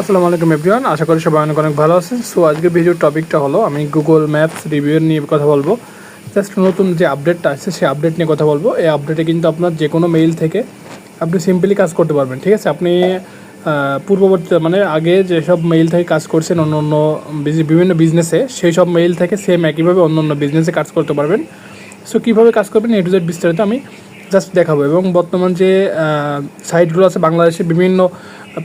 আসসালামু আলাইকুম এভরিওয়ান আশা করি সবাই অনেক অনেক ভালো আছেন। সো আজকে ভিডিওর টপিকটা হলো, আমি গুগল ম্যাপস রিভিউ নিয়ে কথা বলব। জাস্ট নতুন যে আপডেটটা আছে সেই আপডেট নিয়ে কথা বলব। এই আপডেটে কিন্তু আপনার যে কোনো মেইল থেকে আপনি সিম্পলি কাজ করতে পারবেন, ঠিক আছে? আপনি পূর্ববর্তী মানে আগে যেসব মেইল থেকে কাজ করছেন অন্য অন্য বিভিন্ন বিজনেসে সেই সব মেইল থেকে সেম একইভাবে অন্য অন্য বিজনেসে কাজ করতে পারবেন। সো কীভাবে কাজ করবেন এ টু জেড বিস্তারিত আমি জাস্ট দেখাবো। এবং বর্তমান যে সাইটগুলো আছে বাংলাদেশে বিভিন্ন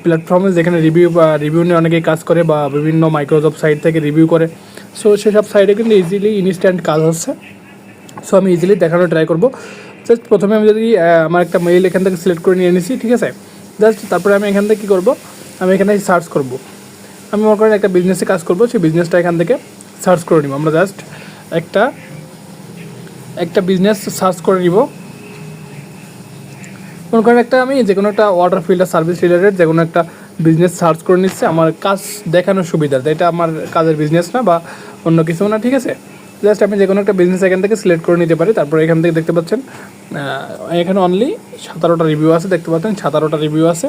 প্ল্যাটফর্মে যেখানে রিভিউ বা রিভিউ নিয়ে অনেকেই কাজ করে বা বিভিন্ন মাইক্রোসফট সাইট থেকে রিভিউ করে। সো সেসব সাইটে কিন্তু ইজিলি ইনস্ট্যান্ট কাজ হচ্ছে। সো আমি ইজিলি দেখানোর ট্রাই করব। জাস্ট প্রথমে আমি যদি আমার একটা মেইল এখান থেকে সিলেক্ট করে নিয়ে নিছি, ঠিক আছে? জাস্ট তারপরে আমি এখান থেকে কী করব? আমি এখানে সার্চ করব। আমি মনে করেন একটা বিজনেসে কাজ করব, সেই বিজনেসটা এখান থেকে সার্চ করে নিব। আমরা জাস্ট একটা একটা বিজনেস সার্চ করে নিব। মনে করেন একটা আমি যে কোনো একটা ওয়াটার ফিল্টার সার্ভিস রিলেটেড যে কোনো একটা বিজনেস সার্চ করে নিচ্ছে, আমার কাজ দেখানোর সুবিধা। এটা আমার কাজের বিজনেস না বা অন্য কিছু না, ঠিক আছে? জাস্ট আমি যে কোনো একটা বিজনেস এখান থেকে সিলেক্ট করে নিতে পারি, তারপর এখান থেকে দেখতে পাচ্ছেন এখানে অনলি সতেরোটা রিভিউ আছে, দেখতে পাচ্ছেন, সতেরোটা রিভিউ আছে।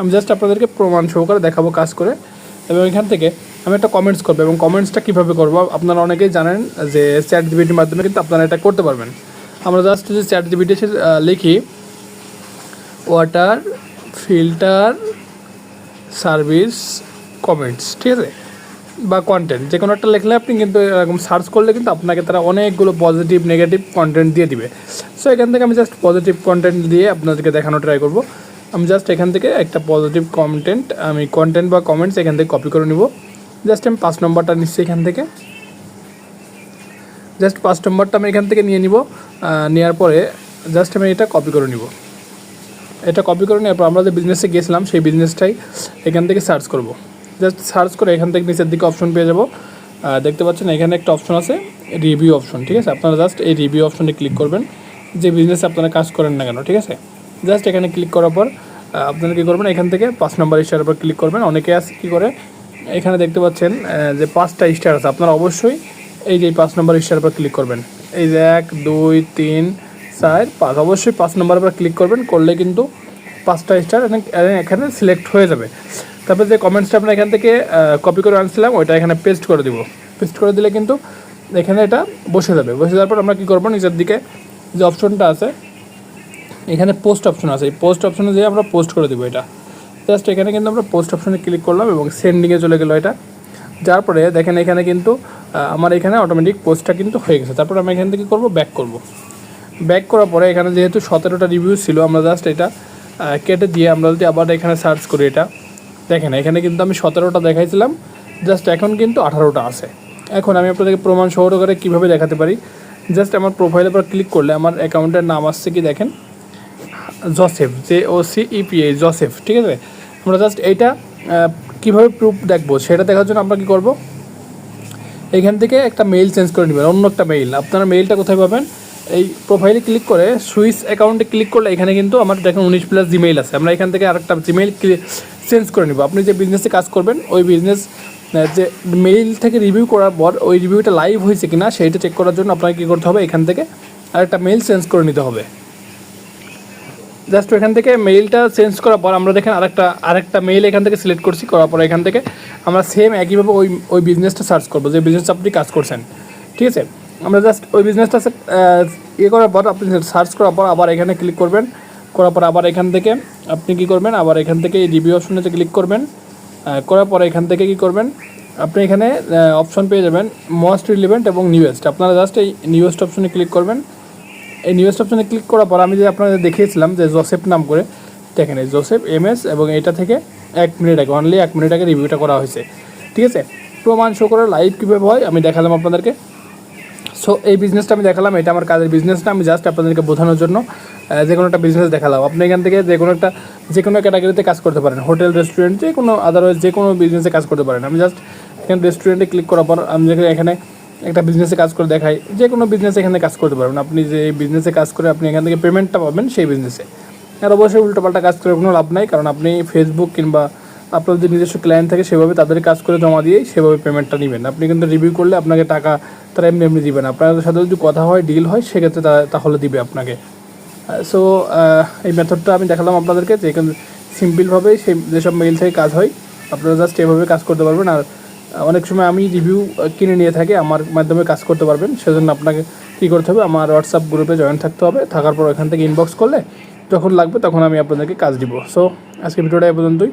আমি জাস্ট আপনাদেরকে প্রমাণ সহকারে দেখাবো কাজ করে, এবং এখান থেকে আমি একটা কমেন্টস করব, এবং কমেন্টসটা কীভাবে করব, আপনারা অনেকেই জানেন যে চ্যাট জিবিটির মাধ্যমে কিন্তু আপনারা এটা করতে পারবেন। আমরা জাস্ট যে চ্যাট জিবিটি লিখি ওয়াটার ফিল্টার সার্ভিস কমেন্টস ঠিক আছে? বা কন্টেন্ট যে কোনো একটা লেখলে আপনি কিন্তু এরকম সার্চ করলে কিন্তু আপনাকে তারা অনেকগুলো পজিটিভ নেগেটিভ কন্টেন্ট দিয়ে দিবে। সো এখান থেকে আমি জাস্ট পজিটিভ কন্টেন্ট দিয়ে আপনাদেরকে দেখানো ট্রাই করব। আমি জাস্ট এখান থেকে একটা পজিটিভ কন্টেন্ট আমি কন্টেন্ট বা কমেন্টস এখান থেকে কপি করে নিব। জাস্ট আমি পাঁচ নম্বরটা নিচ্ছি এখান থেকে। জাস্ট পাঁচ নম্বরটা আমি এখান থেকে নিয়ে নিব। নেওয়ার পরে জাস্ট আমি এটা কপি করে নিব। এটা কপি করে পর আমরা যে বিজনেসে গিয়েছিলাম, সেই বিজনেসটাই এখান থেকে সার্চ করব। জাস্ট সার্চ করে এখান থেকে নিচের দিকে অপশন পেয়ে যাব। দেখতে পাচ্ছেন এখানে একটা অপশন আছে রিভিউ অপশন ঠিক আছে? আপনারা জাস্ট এই রিভিউ অপশনে ক্লিক করবেন। যে বিজনেসে আপনারা কাজ করেন না কেন, ঠিক আছে? জাস্ট এখানে ক্লিক করার পর আপনারা কী করবেন? এখান থেকে পাঁচ নম্বর স্টারের উপর ক্লিক করবেন। অনেকে আছে কী করে? এখানে দেখতে পাচ্ছেন যে পাঁচটা স্টার আছে। আপনারা অবশ্যই এই যে পাঁচ নম্বর স্টারের উপর ক্লিক করবেন। এই যে এক, দুই, তিন, চার, পাঁচ। অবশ্যই পাঁচ নম্বরের উপর ক্লিক করবেন। করলে কিন্তু পাঁচটা স্টার এখানে সিলেক্ট হয়ে যাবে। তারপরে যে কমেন্টসটা আমরা এখান থেকে কপি করে আনছিলাম, ওইটা এখানে পেস্ট করে দিব। পেস্ট করে দিলে কিন্তু এখানে এটা বসে যাবে। বসে যাওয়ার পর আমরা কী করব? নিচের দিকে যে অপশনটা আছে, এখানে পোস্ট অপশন আছে। এই পোস্ট অপশনে যেয়ে আমরা পোস্ট করে দেবো এটা। জাস্ট এখানে কিন্তু আমরা পোস্ট অপশনে ক্লিক করলাম এবং সেন্ডিংয়ে চলে গেলো এটা। যার পরে দেখেন এখানে কিন্তু আমার এখানে অটোমেটিক পোস্টটা কিন্তু হয়ে গেছে। তারপর আমি এখান থেকে করব? ব্যাক করব। ব্যাক করার পরে এখানে যেহেতু সতেরোটা রিভিউ ছিল, আমরা জাস্ট এটা কেটে দিয়ে আমরা যদি আবার এখানে সার্চ করি এটা, দেখেন, এখানে কিন্তু আমি সতেরোটা দেখাইছিলাম জাস্ট এখন কিন্তু আঠারোটা আছে। এখন আমি আপনাদেরকে প্রমাণ সহকারে কীভাবে দেখাতে পারি? জাস্ট আমার প্রোফাইলের পর ক্লিক করলে আমার অ্যাকাউন্টের নাম আসছে কি দেখেন? Joseph J O C EPA Joseph ঠিক আছে? আমরা জাস্ট এইটা কীভাবে প্রুফ দেখব? সেটা দেখার জন্য আমরা কি করব? এখান থেকে একটা মেইল চেঞ্জ করে নেবেন, অন্য একটা মেইল আপনারা মেইলটা কোথায় পাবেন? এই প্রোফাইলে ক্লিক করে সুইস অ্যাকাউন্টে ক্লিক করলে এখানে কিন্তু আমার দেখুন উনিশ প্লাস জিমেইল আছে। আমরা এখান থেকে আরেকটা জিমেইল চেঞ্জ করে নেব। আপনি যে বিজনেসে কাজ করবেন, ওই বিজনেস যে মেইল থেকে রিভিউ করার পর ওই রিভিউটা লাইভ হয়েছে কিনা সেইটা চেক করার জন্য আপনাকে কী করতে হবে? এখান থেকে আরেকটা মেইল চেঞ্জ করে নিতে হবে। জাস্ট এখান থেকে মেইলটা চেঞ্জ করার পর আমরা দেখেন আরেকটা আরেকটা মেইল এখান থেকে সিলেক্ট করছি। করার পর এখান থেকে আমরা সেম একইভাবে ওই ওই বিজনেসটা সার্চ করব, যে বিজনেস আপনি কাজ করছেন। ঠিক আছে? আমরা জাস্ট ওই বিজনেসটা ইয়ে করার পর আপনি সার্চ করার পর আবার এখানে ক্লিক করবেন। করার পর আবার এখান থেকে আপনি কি করবেন? আবার এখান থেকে এই রিভিউ অপশনে ক্লিক করবেন। করার পর এখান থেকে কি করবেন? আপনি এখানে অপশন পেয়ে যাবেন মোস্ট রিলিভেন্ট এবং নিউয়েস্ট আপনারা জাস্ট এই নিউয়েস্ট অপশনে ক্লিক করবেন। এই নিউজ অপশনে ক্লিক করার পর আমি যে আপনাদের দেখিয়েছিলাম যে জোসেফ নাম করে, দেখেন এই জোসেফ এম এস এবং এটা থেকে এক মিনিট আগে অনলি এক মিনিট আগে রিভিউটা করা হয়েছে। ঠিক আছে? প্রমাণ শো করে লাইভ কীভাবে হয় আমি দেখালাম আপনাদেরকে। সো এই বিজনেসটা আমি দেখালাম, এটা আমার কাজের বিজনেসটা আমি জাস্ট আপনাদেরকে বোঝানোর জন্য যে কোনো একটা বিজনেস দেখালাম। আপনি এখান থেকে যে কোনো একটা, যে কোনো ক্যাটাগরিতে কাজ করতে পারেন। হোটেল রেস্টুরেন্ট যে কোনো আদারওয়াইজ যে কোনো বিজনেসে কাজ করতে পারেন। আমি জাস্ট এখানে রেস্টুরেন্টে ক্লিক করার পর, আমি এখানে একটা বিজনেসে কাজ করে দেখাই, যে কোনো বিজনেসে এখানে কাজ করতে পারবেন। আপনি যে বিজনেসে কাজ করে আপনি এখান থেকে পেমেন্টটা পাবেন সেই বিজনেসে আর অবশ্যই উল্টোপাল্টা কাজ করে কোনো লাভ নাই, কারণ আপনি ফেসবুক কিংবা আপনার যদি নিজস্ব ক্লায়েন্ট থাকে, সেভাবে তাদের কাজ করে জমা দিয়েই সেভাবে পেমেন্টটা নেবেন। আপনি কিন্তু রিভিউ করলে আপনাকে টাকা তারা এমনি এমনি দিবেন আপনাদের সাথে যদি কথা হয় ডিল হয়, সেক্ষেত্রে তারা তাহলে দিবে আপনাকে। সো এই মেথডটা আমি দেখালাম আপনাদেরকে যে এখানে সিম্পলভাবেই সেই, যেসব মেইল থেকে কাজ হয়, আপনারা জাস্ট এভাবে কাজ করতে পারবেন। আর অনেক সময় আমি রিভিউ কিনে নিয়ে থাকি, আমার মাধ্যমে কাজ করতে পারবেন। সেজন্য আপনাকে কী করতে হবে? আমার হোয়াটসঅ্যাপ গ্রুপে জয়েন থাকতে হবে। থাকার পর ওখান থেকে ইনবক্স করলে যখন লাগবে, তখন আমি আপনাদেরকে কাজ দিব। সো আজকে ভিডিওটা এ পর্যন্তই।